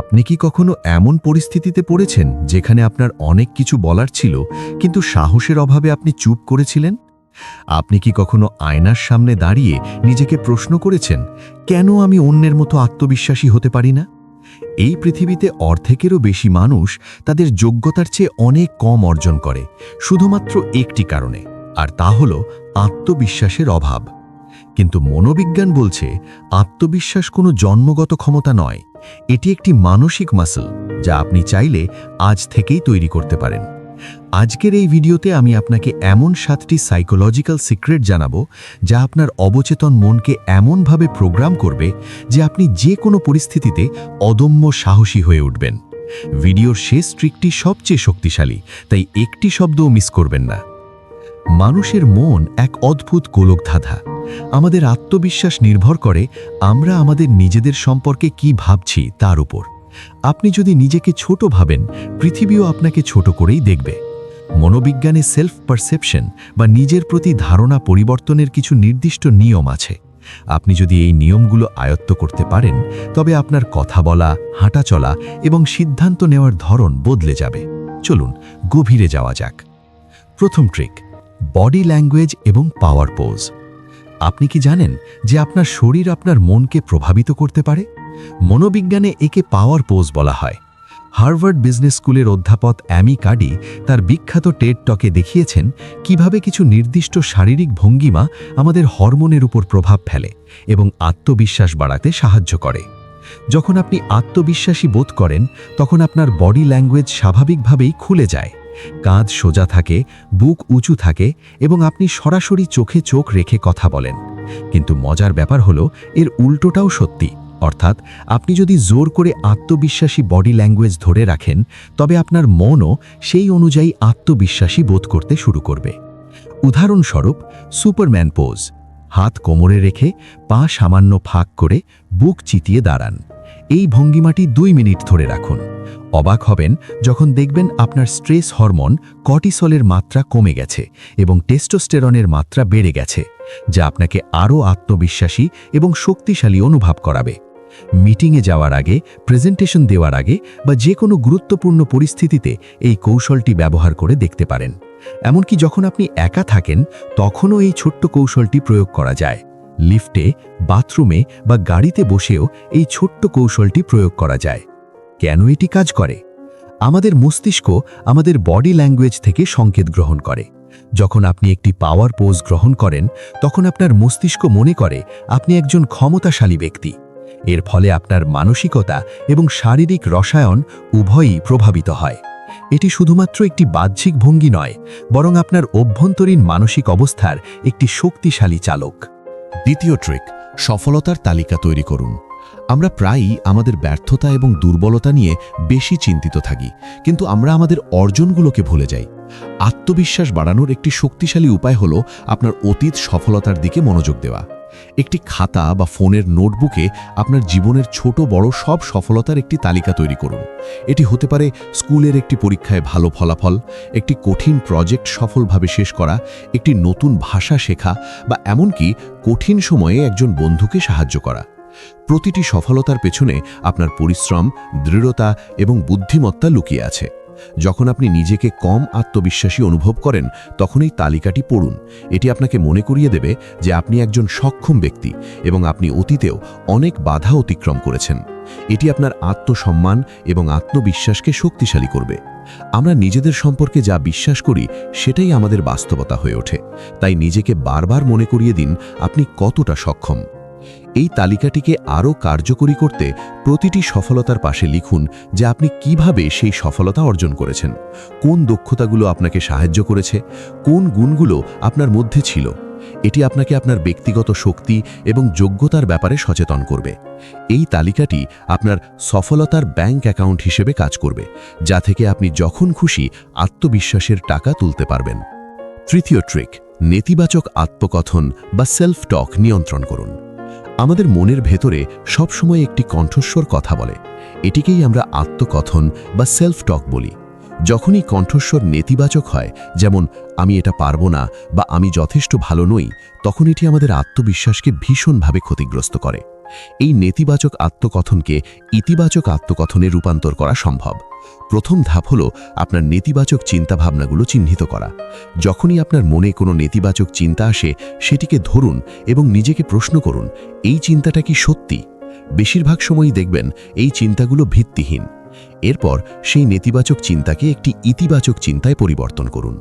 আপনি কি কখনো এমন পরিস্থিতিতে পড়েছেন যেখানে আপনার অনেক কিছু বলার ছিল, কিন্তু সাহসের অভাবে আপনি চুপ করেছিলেন? আপনি কি কখনো আয়নার সামনে দাঁড়িয়ে নিজেকে প্রশ্ন করেছেন, কেন আমি অন্যের মতো আত্মবিশ্বাসী হতে পারি না? এই পৃথিবীতে অর্ধেকেরও বেশি মানুষ তাদের যোগ্যতার চেয়ে অনেক কম অর্জন করে, শুধুমাত্র একটি কারণে, আর তা হল আত্মবিশ্বাসের অভাব। কিন্তু মনোবিজ্ঞান বলছে, আত্মবিশ্বাস কোনো জন্মগত ক্ষমতা নয়। এটি একটি মানসিক মাসল যা আপনি চাইলে আজ থেকেই তৈরি করতে পারেন। আজকের এই ভিডিওতে আমি আপনাকে এমন সাতটি সাইকোলজিক্যাল সিক্রেট জানাব যা আপনার অবচেতন মনকে এমনভাবে প্রোগ্রাম করবে যে আপনি যে কোনো পরিস্থিতিতে অদম্য সাহসী হয়ে উঠবেন। ভিডিওর শেষ ট্রিকটি সবচেয়ে শক্তিশালী, তাই একটি শব্দও মিস করবেন না। মানুষের মন এক অদ্ভুত গোলকধাঁধা। আমাদের আত্মবিশ্বাস নির্ভর করে আমরা আমাদের নিজেদের সম্পর্কে কি ভাবছি তার উপর। আপনি যদি নিজেকে ছোট ভাবেন, পৃথিবীও আপনাকে ছোট করেই দেখবে। মনোবিজ্ঞানে সেলফ পারসেপশন বা নিজের প্রতি ধারণা পরিবর্তনের কিছু নির্দিষ্ট নিয়ম আছে। আপনি যদি এই নিয়মগুলো আয়ত্ত করতে পারেন, তবে আপনার কথা বলা, হাঁটা চলা এবং সিদ্ধান্ত নেওয়ার ধরন বদলে যাবে। চলুন, গভীরে যাওয়া যাক। প্রথম ট্রিক বডি ল্যাঙ্গুয়েজ এবং পাওয়ার পোজ আপনি কি জানেন যে আপনার শরীর আপনার মনকে প্রভাবিত করতে পারে? মনোবিজ্ঞানে একে পাওয়ার পোজ বলা হয়। হার্ভার্ড বিজনেস স্কুলের অধ্যাপক অ্যামি কাডি তার বিখ্যাত টেড টকে দেখিয়েছেন কীভাবে কিছু নির্দিষ্ট শারীরিক ভঙ্গিমা আমাদের হরমোনের উপর প্রভাব ফেলে এবং আত্মবিশ্বাস বাড়াতে সাহায্য করে। যখন আপনি আত্মবিশ্বাসী বোধ করেন, তখন আপনার বডি ল্যাঙ্গুয়েজ স্বাভাবিকভাবেই খুলে যায়। কাঁধ সোজা থাকে, বুক উঁচু থাকে এবং আপনি সরাসরি চোখে চোখ রেখে কথা বলেন। কিন্তু মজার ব্যাপার হলো, এর উল্টোটাও সত্যি। অর্থাৎ আপনি যদি জোর করে আত্মবিশ্বাসী বডি ল্যাঙ্গুয়েজ ধরে রাখেন, তবে আপনার মনও সেই অনুযায়ী আত্মবিশ্বাসী বোধ করতে শুরু করবে। উদাহরণস্বরূপ, সুপারম্যান পোজ। হাত কোমরে রেখে পা সামান্য ফাঁক করে বুক চিতিয়ে দাঁড়ান। এই ভঙ্গিমাটি দুই মিনিট ধরে রাখুন। অবাক হবেন যখন দেখবেন আপনার স্ট্রেস হরমোন কর্টিসলের মাত্রা কমে গেছে এবং টেস্টোস্টেরনের মাত্রা বেড়ে গেছে, যা আপনাকে আরও আত্মবিশ্বাসী এবং শক্তিশালী অনুভব করাবে। মিটিংয়ে যাওয়ার আগে, প্রেজেন্টেশন দেওয়ার আগে বা যে কোনো গুরুত্বপূর্ণ পরিস্থিতিতে এই কৌশলটি ব্যবহার করে দেখতে পারেন। এমনকি যখন আপনি একা থাকেন, তখনও এই ছোট্ট কৌশলটি প্রয়োগ করা যায়। লিফটে, বাথরুমে বা গাড়িতে বসেও এই ছোট্ট কৌশলটি প্রয়োগ করা যায়। কেন এটি কাজ করে? আমাদের মস্তিষ্ক আমাদের বডি ল্যাঙ্গুয়েজ থেকে সংকেত গ্রহণ করে। যখন আপনি একটি পাওয়ার পোজ গ্রহণ করেন, তখন আপনার মস্তিষ্ক মনে করে আপনি একজন ক্ষমতাশালী ব্যক্তি। এর ফলে আপনার মানসিকতা এবং শারীরিক রসায়ন উভয়ই প্রভাবিত হয়। এটি শুধুমাত্র একটি বাহ্যিক ভঙ্গি নয়, বরং আপনার অভ্যন্তরীণ মানসিক অবস্থার একটি শক্তিশালী চালক। দ্বিতীয় ট্রিক, সফলতার তালিকা তৈরি করুন। আমরা প্রায়ই আমাদের ব্যর্থতা এবং দুর্বলতা নিয়ে বেশি চিন্তিত থাকি, কিন্তু আমরা আমাদের অর্জনগুলোকে ভুলে যাই। আত্মবিশ্বাস বাড়ানোর একটি শক্তিশালী উপায় হল আপনার অতীত সফলতার দিকে মনোযোগ দেওয়া। একটি খাতা বা ফোনের নোটবুকে আপনার জীবনের ছোট বড় সব সফলতার একটি তালিকা তৈরি করুন। এটি হতে পারে স্কুলের একটি পরীক্ষায় ভালো ফলাফল, একটি কঠিন প্রজেক্ট সফলভাবে শেষ করা, একটি নতুন ভাষা শেখা বা এমনকি কঠিন সময়ে একজন বন্ধুকে সাহায্য করা। প্রতিটি সফলতার পেছনে আপনার পরিশ্রম, দৃঢ়তা এবং বুদ্ধিমত্তা লুকিয়ে আছে। যখন আপনি নিজেকে কম আত্মবিশ্বাসী অনুভব করেন তখন এই তালিকাটি পড়ুন। এটি আপনাকে মনে করিয়ে দেবে যে আপনি একজন সক্ষম ব্যক্তি এবং আপনি অতীতেও অনেক বাধা অতিক্রম করেছেন। এটি আপনার আত্মসম্মান এবং আত্মবিশ্বাসকে শক্তিশালী করবে। আমরা নিজেদের সম্পর্কে যা বিশ্বাস করি, সেটাই আমাদের বাস্তবতা হয়ে ওঠে। তাই নিজেকে বারবার মনে করিয়ে দিন, আপনি কতটা সক্ষম। এই তালিকাটিকে আরও কার্যকরী করতে প্রতিটি সফলতার পাশে লিখুন যে আপনি কীভাবে সেই সফলতা অর্জন করেছেন। কোন দক্ষতাগুলো আপনাকে সাহায্য করেছে? কোন গুণগুলো আপনার মধ্যে ছিল? এটি আপনাকে আপনার ব্যক্তিগত শক্তি এবং যোগ্যতার ব্যাপারে সচেতন করবে। এই তালিকাটি আপনার সফলতার ব্যাংক অ্যাকাউন্ট হিসেবে কাজ করবে, যা থেকে আপনি যখন খুশি আত্মবিশ্বাসের টাকা তুলতে পারবেন। তৃতীয় ট্রিক, নেতিবাচক আত্মকথন বা সেলফ টক নিয়ন্ত্রণ করুন। আমাদের মনের ভেতরে সবসময় একটি কণ্ঠস্বর কথা বলে। এটিকেই আমরা আত্মকথন বা সেলফ টক বলি। যখনই কণ্ঠস্বর নেতিবাচক হয়, যেমন, আমি এটা পারব না বা আমি যথেষ্ট ভালো নই তখন এটি আমাদের আত্মবিশ্বাসকে ভীষণভাবে ক্ষতিগ্রস্ত করে। এই নেতিবাচক আত্মকথনকে ইতিবাচক আত্মকথনে রূপান্তর করা সম্ভব। প্রথম ধাপ হল আপনার নেতিবাচক চিন্তাভাবনাগুলো চিহ্নিত করা। যখনই আপনার মনে কোনো নেতিবাচক চিন্তা আসে, সেটিকে ধরুন এবং নিজেকে প্রশ্ন করুন, এই চিন্তাটা কি সত্যি? বেশিরভাগ সময়ই দেখবেন এই চিন্তাগুলো ভিত্তিহীন। এরপর সেই নেতিবাচক চিন্তাকে একটি ইতিবাচক চিন্তায় পরিবর্তন করুন।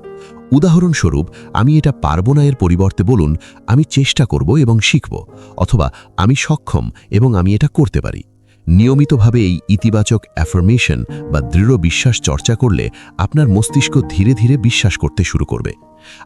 উদাহরণস্বরূপ, আমি এটা পারব না এর পরিবর্তে বলুন, আমি চেষ্টা করব এবং শিখব, অথবা আমি সক্ষম এবং আমি এটা করতে পারি। নিয়মিতভাবে এই ইতিবাচক অ্যাফার্মেশন বা দৃঢ় বিশ্বাস চর্চা করলে আপনার মস্তিষ্ক ধীরে ধীরে বিশ্বাস করতে শুরু করবে।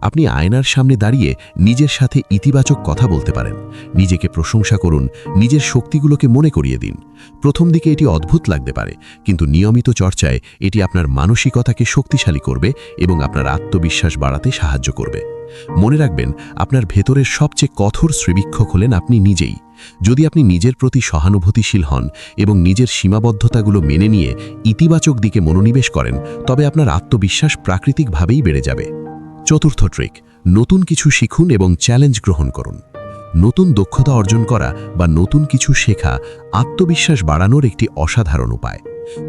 আপনি আয়নার সামনে দাঁড়িয়ে নিজের সাথে ইতিবাচক কথা বলতে পারেন। নিজেকে প্রশংসা করুন, নিজের শক্তিগুলোকে মনে করিয়ে দিন। প্রথম দিকে এটি অদ্ভুত লাগতে পারে, কিন্তু নিয়মিত চর্চায় এটি আপনার মানসিকতাকে শক্তিশালী করবে এবং আপনার আত্মবিশ্বাস বাড়াতে সাহায্য করবে। মনে রাখবেন, আপনার ভেতরের সবচেয়ে কঠোর শ্রীবীক্ষক হলেন আপনি নিজেই। যদি আপনি নিজের প্রতি সহানুভূতিশীল হন এবং নিজের সীমাবদ্ধতাগুলো মেনে নিয়ে ইতিবাচক দিকে মনোনিবেশ করেন, তবে আপনার আত্মবিশ্বাস প্রাকৃতিকভাবেই বেড়ে যাবে। চতুর্থ ট্রিক, নতুন কিছু শিখুন এবং চ্যালেঞ্জ গ্রহণ করুন। নতুন দক্ষতা অর্জন করা বা নতুন কিছু শেখা আত্মবিশ্বাস বাড়ানোর একটি অসাধারণ উপায়।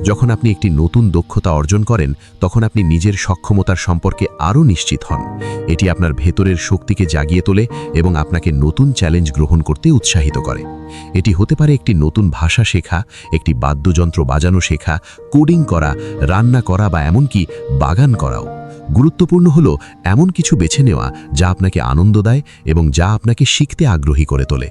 যখন আপনি একটি নতুন দক্ষতা অর্জন করেন, তখন আপনি নিজের সক্ষমতার সম্পর্কে আরও নিশ্চিত হন। এটি আপনার ভেতরের শক্তিকে জাগিয়ে তোলে এবং আপনাকে নতুন চ্যালেঞ্জ গ্রহণ করতে উৎসাহিত করে। এটি হতে পারে একটি নতুন ভাষা শেখা, একটি বাদ্যযন্ত্র বাজানো শেখা, কোডিং করা, রান্না করা বা এমনকি বাগান করাও। গুরুত্বপূর্ণ হল এমন কিছু বেছে নেওয়া যা আপনাকে আনন্দ দেয় এবং যা আপনাকে শিখতে আগ্রহী করে তোলে।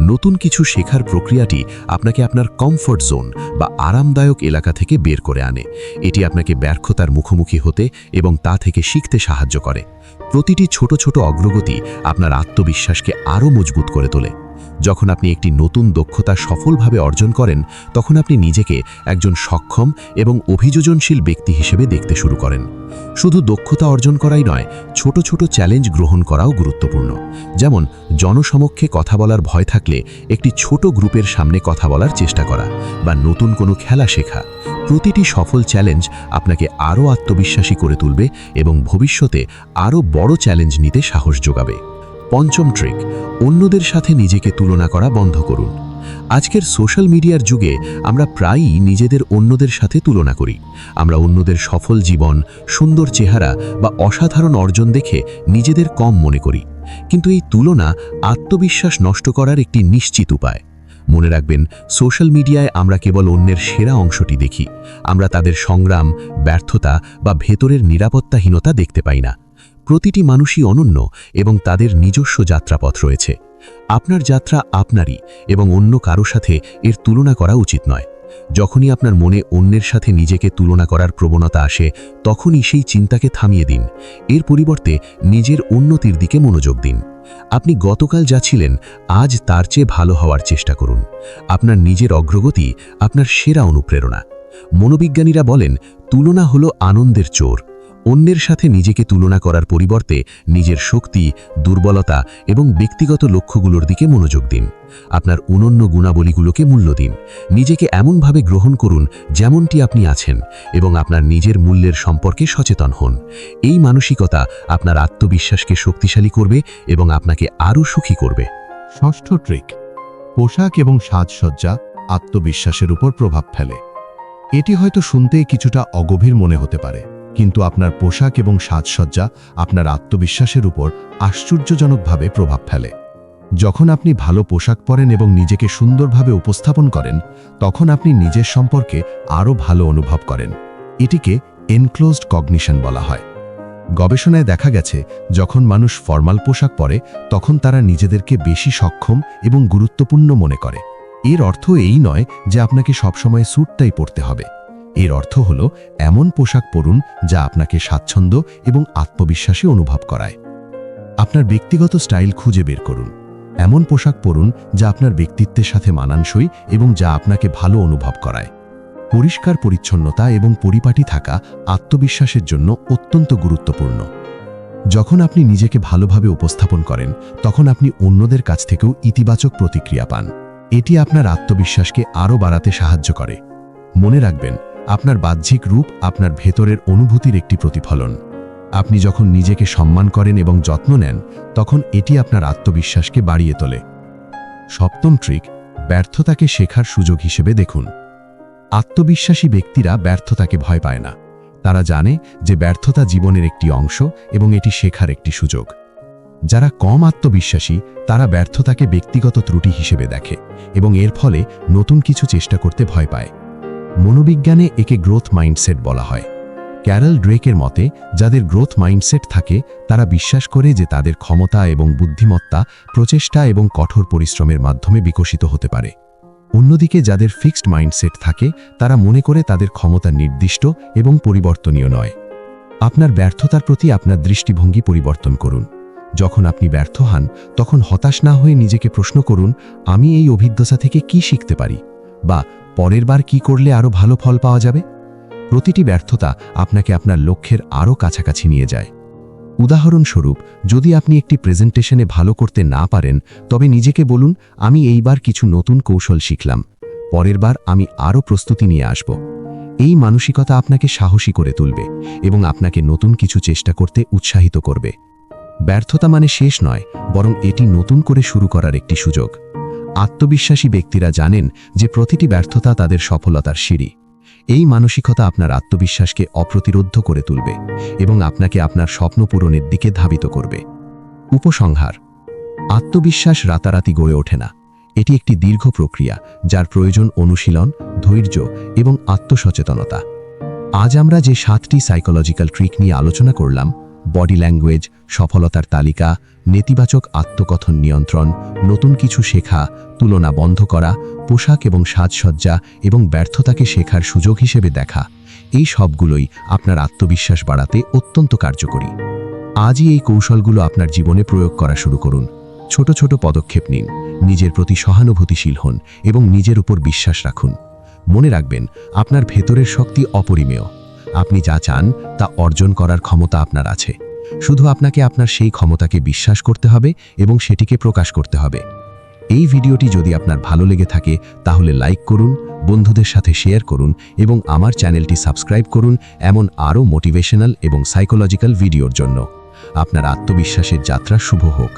নতুন কিছু শেখার প্রক্রিয়াটি আপনাকে আপনার কমফোর্ট জোন বা আরামদায়ক এলাকা থেকে বের করে আনে। এটি আপনাকে ব্যর্থতার মুখোমুখি হতে এবং তা থেকে শিখতে সাহায্য করে। প্রতিটি ছোট ছোট অগ্রগতি আপনার আত্মবিশ্বাসকে আরও মজবুত করে তোলে। যখন আপনি একটি নতুন দক্ষতা সফলভাবে অর্জন করেন, তখন আপনি নিজেকে একজন সক্ষম এবং অভিযোজনশীল ব্যক্তি হিসেবে দেখতে শুরু করেন। শুধু দক্ষতা অর্জন করাই নয়, ছোট ছোট চ্যালেঞ্জ গ্রহণ করাও গুরুত্বপূর্ণ। যেমন, জনসমক্ষে কথা বলার ভয় থাকলে একটি ছোট গ্রুপের সামনে কথা বলার চেষ্টা করা বা নতুন কোনো খেলা শেখা। প্রতিটি সফল চ্যালেঞ্জ আপনাকে আরও আত্মবিশ্বাসী করে তুলবে এবং ভবিষ্যতে আরও বড় চ্যালেঞ্জ নিতে সাহস যোগাবে। পঞ্চম ট্রিক, অন্যদের সাথে নিজেকে তুলনা করা বন্ধ করুন। আজকের সোশ্যাল মিডিয়ার যুগে আমরা প্রায়ই নিজেদের অন্যদের সাথে তুলনা করি। আমরা অন্যদের সফল জীবন, সুন্দর চেহারা বা অসাধারণ অর্জন দেখে নিজেদের কম মনে করি। কিন্তু এই তুলনা আত্মবিশ্বাস নষ্ট করার একটি নিশ্চিত উপায়। মনে রাখবেন, সোশ্যাল মিডিয়ায় আমরা কেবল অন্যের সেরা অংশটি দেখি। আমরা তাদের সংগ্রাম, ব্যর্থতা বা ভেতরের নিরাপত্তাহীনতা দেখতে পাই না। প্রতিটি মানুষই অনন্য এবং তাদের নিজস্ব যাত্রাপথ রয়েছে। আপনার যাত্রা আপনারই এবং অন্য কারও সাথে এর তুলনা করা উচিত নয়। যখনই আপনার মনে অন্যের সাথে নিজেকে তুলনা করার প্রবণতা আসে, তখনই সেই চিন্তাকে থামিয়ে দিন। এর পরিবর্তে নিজের উন্নতির দিকে মনোযোগ দিন। আপনি গতকাল যা ছিলেন, আজ তার চেয়ে ভালো হওয়ার চেষ্টা করুন। আপনার নিজের অগ্রগতি আপনার সেরা অনুপ্রেরণা। মনোবিজ্ঞানীরা বলেন, তুলনা হলো আনন্দের চোর। অন্যের সাথে নিজেকে তুলনা করার পরিবর্তে নিজের শক্তি, দুর্বলতা এবং ব্যক্তিগত লক্ষ্যগুলোর দিকে মনোযোগ দিন। আপনার অনন্য গুণাবলীগুলোকে মূল্য দিন। নিজেকে এমনভাবে গ্রহণ করুন যেমনটি আপনি আছেন এবং আপনার নিজের মূল্যের সম্পর্কে সচেতন হন। এই মানসিকতা আপনার আত্মবিশ্বাসকে শক্তিশালী করবে এবং আপনাকে আরও সুখী করবে। ষষ্ঠ ট্রিক, পোশাক এবং সাজসজ্জা আত্মবিশ্বাসের উপর প্রভাব ফেলে। এটি হয়তো শুনতে কিছুটা অগভীর মনে হতে পারে। কিন্তু আপনার পোশাক এবং সাজসজ্জা আপনার আত্মবিশ্বাসের উপর আশ্চর্যজনকভাবে প্রভাব ফেলে। যখন আপনি ভালো পোশাক পরেন এবং নিজেকে সুন্দরভাবে উপস্থাপন করেন, তখন আপনি নিজের সম্পর্কে আরও ভালো অনুভব করেন। এটিকে এনক্লোজড কগনিশন বলা হয়। গবেষণায় দেখা গেছে, যখন মানুষ ফর্মাল পোশাক পরে, তখন তারা নিজেদেরকে বেশি সক্ষম এবং গুরুত্বপূর্ণ মনে করে। এর অর্থ এই নয় যে আপনাকে সবসময় স্যুটটাই পরতে হবে। এর অর্থ হল এমন পোশাক পরুন যা আপনাকে স্বাচ্ছন্দ্য এবং আত্মবিশ্বাসী অনুভব করায়। আপনার ব্যক্তিগত স্টাইল খুঁজে বের করুন। এমন পোশাক পরুন যা আপনার ব্যক্তিত্বের সাথে মানানসই এবং যা আপনাকে ভালো অনুভব করায়। পরিষ্কার পরিচ্ছন্নতা এবং পরিপাটি থাকা আত্মবিশ্বাসের জন্য অত্যন্ত গুরুত্বপূর্ণ। যখন আপনি নিজেকে ভালোভাবে উপস্থাপন করেন, তখন আপনি অন্যদের কাছ থেকেও ইতিবাচক প্রতিক্রিয়া পান। এটি আপনার আত্মবিশ্বাসকে আরও বাড়াতে সাহায্য করে। মনে রাখবেন আপনার বাহ্যিক রূপ আপনার ভেতরের অনুভূতির একটি প্রতিফলন। আপনি যখন নিজেকে সম্মান করেন এবং যত্ন নেন, তখন এটি আপনার আত্মবিশ্বাসকে বাড়িয়ে তোলে। সপ্তম ট্রিক, ব্যর্থতাকে শেখার সুযোগ হিসেবে দেখুন। আত্মবিশ্বাসী ব্যক্তিরা ব্যর্থতাকে ভয় পায় না। তারা জানে যে ব্যর্থতা জীবনের একটি অংশ এবং এটি শেখার একটি সুযোগ। যারা কম আত্মবিশ্বাসী, তারা ব্যর্থতাকে ব্যক্তিগত ত্রুটি হিসেবে দেখে এবং এর ফলে নতুন কিছু চেষ্টা করতে ভয় পায়। মনোবিজ্ঞানে একে গ্রোথ মাইন্ডসেট বলা হয়। ক্যারল ড্রেকের মতে, যাদের গ্রোথ মাইন্ডসেট থাকে, তারা বিশ্বাস করে যে তাদের ক্ষমতা এবং বুদ্ধিমত্তা প্রচেষ্টা এবং কঠোর পরিশ্রমের মাধ্যমে বিকশিত হতে পারে। অন্যদিকে, যাদের ফিক্সড মাইন্ডসেট থাকে, তারা মনে করে তাদের ক্ষমতা নির্দিষ্ট এবং পরিবর্তনীয় নয়। আপনার ব্যর্থতার প্রতি আপনার দৃষ্টিভঙ্গি পরিবর্তন করুন। যখন আপনি ব্যর্থ হন, তখন হতাশ না হয়ে নিজেকে প্রশ্ন করুন, আমি এই অভিজ্ঞতা থেকে কি শিখতে পারি? বা পরের বার কি করলে আরও ভালো ফল পাওয়া যাবে? প্রতিটি ব্যর্থতা আপনাকে আপনার লক্ষ্যের আরও কাছাকাছি নিয়ে যায়। উদাহরণস্বরূপ, যদি আপনি একটি প্রেজেন্টেশনে ভালো করতে না পারেন, তবে নিজেকে বলুন, আমি এইবার কিছু নতুন কৌশল শিখলাম। পরের বার আমি আরও প্রস্তুতি নিয়ে আসব। এই মানসিকতা আপনাকে সাহসী করে তুলবে এবং আপনাকে নতুন কিছু চেষ্টা করতে উৎসাহিত করবে। ব্যর্থতা মানে শেষ নয়, বরং এটি নতুন করে শুরু করার একটি সুযোগ। আত্মবিশ্বাসী ব্যক্তিরা জানেন যে প্রতিটি ব্যর্থতা তাদের সফলতার সিঁড়ি। এই মানসিকতা আপনার আত্মবিশ্বাসকে অপ্রতিরোধ করে তুলবে এবং আপনাকে আপনার স্বপ্ন পূরণের দিকে ধাবিত করবে। উপসংহার। আত্মবিশ্বাস রাতারাতি গড়ে ওঠে না। এটি একটি দীর্ঘ প্রক্রিয়া, যার প্রয়োজন অনুশীলন, ধৈর্য এবং আত্মসচেতনতা। আজ আমরা যে সাতটি সাইকোলজিক্যাল ট্রিক নিয়ে আলোচনা করলাম বডি ল্যাঙ্গুয়েজ সফলতার তালিকা নেতিবাচক আত্মকথন নিয়ন্ত্রণ, নতুন কিছু শেখা, তুলনা বন্ধ করা, পোশাক এবং সাজসজ্জা এবং ব্যর্থতাকে শেখার সুযোগ হিসেবে দেখা, এই সবগুলোই আপনার আত্মবিশ্বাস বাড়াতে অত্যন্ত কার্যকরী। আজই এই কৌশলগুলো আপনার জীবনে প্রয়োগ করা শুরু করুন। ছোট ছোট পদক্ষেপ নিন, নিজের প্রতি সহানুভূতিশীল হন এবং নিজের উপর বিশ্বাস রাখুন। মনে রাখবেন, আপনার ভেতরের শক্তি অপরিমেয়। আপনি যা চান, তা অর্জন করার ক্ষমতা আপনার আছে। শুধু আপনাকে আপনার সেই ক্ষমতাকে বিশ্বাস করতে হবে এবং সেটিকে প্রকাশ করতে হবে। এই ভিডিওটি যদি আপনার ভালো লেগে থাকে, তাহলে লাইক করুন, বন্ধুদের সাথে শেয়ার করুন এবং আমার চ্যানেলটি সাবস্ক্রাইব করুন এমন আরও মোটিভেশনাল এবং সাইকোলজিক্যাল ভিডিওর জন্য। আপনার আত্মবিশ্বাসের যাত্রা শুভ হোক।